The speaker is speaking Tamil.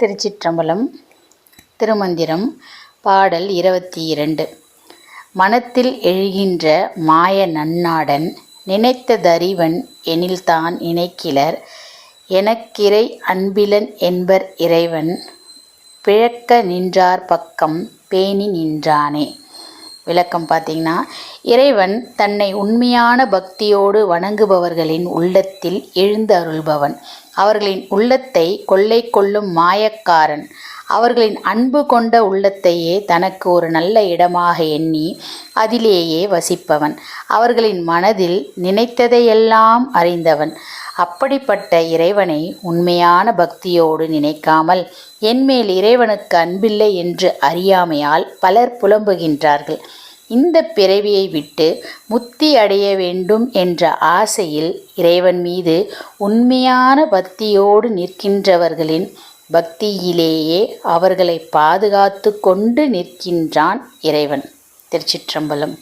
திருச்சிற்றம்பலம் திருமந்திரம் பாடல் இருபத்தி இரண்டு மனத்தில் எழுகின்ற மாய நன்னாடன் நினைத்ததறிவன் எனில்தான் இணைக்கிலர். எனக்கிறை அன்பிலன் என்பர் இறைவன் பிழக்க நின்றார் பக்கம் பேணி நின்றானே. விளக்கம் பார்த்தீங்கன்னா இறைவன் தன்னை உண்மையான பக்தியோடு வணங்குபவர்களின் உள்ளத்தில் எழுந்து அருள்பவன் அவர்களின் உள்ளத்தை கொள்ளை கொள்ளும் மாயக்காரன். அவர்களின் அன்பு கொண்ட உள்ளத்தையே தனக்கு ஒரு நல்ல இடமாக எண்ணி அதிலேயே வசிப்பவன். அவர்களின் மனதில் நினைத்ததையெல்லாம் அறிந்தவன். அப்படிப்பட்ட இறைவனை உண்மையான பக்தியோடு நினைக்காமல் என்மேல் இறைவனுக்கு அன்பில்லை என்று அறியாமையால் பலர் புலம்புகின்றார்கள். இந்த பிறவியை விட்டு முத்தி அடைய வேண்டும் என்ற ஆசையில் இறைவன் மீது உண்மையான பக்தியோடு நிற்கின்றவர்களின் பக்தியிலேயே அவர்களை பாதுகாத்து கொண்டு நிற்கின்றான் இறைவன். திருச்சிற்றம்பலம்.